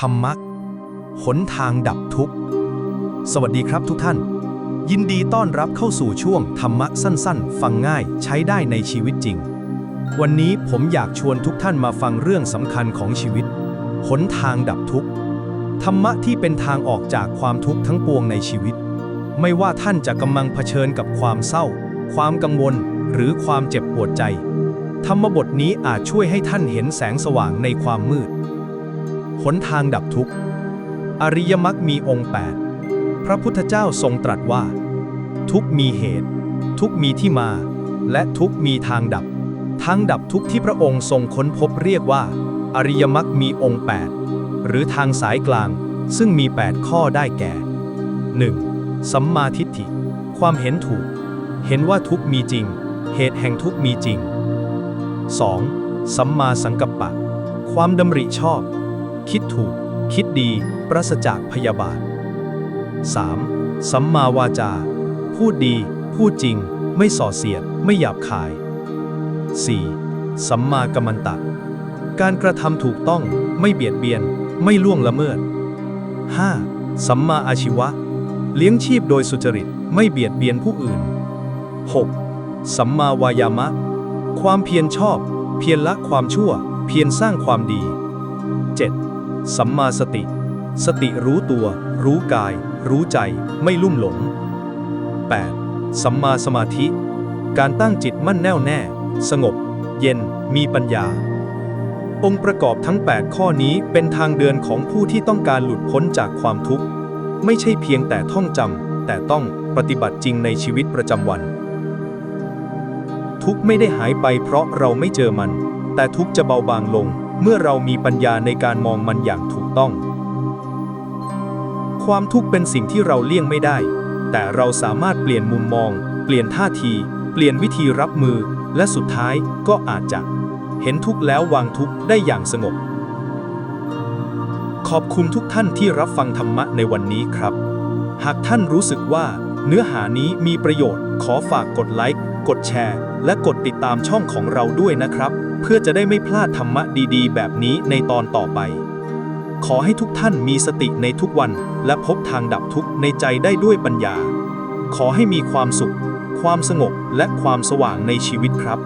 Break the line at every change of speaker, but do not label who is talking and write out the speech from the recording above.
ธรรมะหนทางดับทุกข์ สวัสดีครับทุกท่าน ยินดีต้อนรับเข้าสู่ช่วงธรรมะสั้นๆ ฟังง่ายใช้ได้ในชีวิตจริง วันนี้ผมอยากชวนทุกท่านมาฟังเรื่องสำคัญของชีวิตหนทางดับทุกข์ ธรรมะที่เป็นทางออกจากความทุกข์ทั้งปวงในชีวิต ไม่ว่าท่านจะกำลังเผชิญกับความเศร้า ความกังวล หรือความเจ็บปวดใจ ธรรมบทนี้อาจช่วยให้ท่านเห็นแสงสว่างในความมืด หนทางดับทุกข์ อริยมรรคมีองค์ 8 พระพุทธเจ้าทรงตรัสว่า ทุกมีเหตุ ทุกมีที่มา และทุกมีทางดับ ทางดับทุกที่พระองค์ทรงค้นพบเรียกว่า อริยมรรคมีองค์ 8 หรือทางสายกลางซึ่งมี 8 ข้อได้แก่ 1. สัมมาทิฏฐิ ความเห็นถูก เห็นว่าทุกมีจริง เหตุแห่งทุกมีจริง 2. สัมมาสังกัปปะ ความดำริชอบ คิดถูก คิดดีปราศจากพยาบาท 3. สัมมาวาจา พูดดี พูดจริง ไม่ส่อเสียด ไม่หยาบคาย 4. สัมมากัมมันตะ การกระทำถูกต้องไม่เบียดเบียน ไม่ล่วงละเมิด 5. สัมมาอาชีวะ เลี้ยงชีพโดยสุจริตไม่เบียดเบียนผู้อื่น 6. สัมมาวายามะ ความเพียรชอบ เพียรละความชั่ว เพียรสร้างความดี 7. สัมมาสติ สติรู้ตัว รู้กาย รู้ใจ ไม่ลุ่มหลง 8. สัมมาสมาธิ การตั้งจิตมั่นแน่วแน่ สงบ เย็น มีปัญญา องค์ประกอบทั้ง 8 ข้อนี้เป็นทางเดินของผู้ที่ต้องการหลุดพ้นจากความทุกข์ ไม่ใช่เพียงแต่ท่องจำ แต่ต้องปฏิบัติจริงในชีวิตประจำวัน ทุกข์ไม่ได้หายไปเพราะเราไม่เจอมัน แต่ทุกข์จะเบาบางลง เมื่อเรามีปัญญาในการมองมันอย่างถูกต้อง ความทุกข์เป็นสิ่งที่เราเลี่ยงไม่ได้ แต่เราสามารถเปลี่ยนมุมมอง เปลี่ยนท่าที เปลี่ยนวิธีรับมือ และสุดท้ายก็อาจจะ เห็นทุกข์แล้ววางทุกข์ได้อย่างสงบ ขอบคุณทุกท่านที่รับฟังธรรมะในวันนี้ครับ หากท่านรู้สึกว่า เนื้อหานี้มีประโยชน์ ขอฝากกดไลค์ กดแชร์ และกดติดตามช่องของเราด้วยนะครับ เพื่อจะได้ไม่พลาดธรรมะดีๆ แบบนี้ในตอนต่อไป ขอให้ทุกท่านมีสติในทุกวัน และพบทางดับทุกข์ในใจได้ด้วยปัญญา ขอให้มีความสุข ความสงบและความสว่างในชีวิตครับ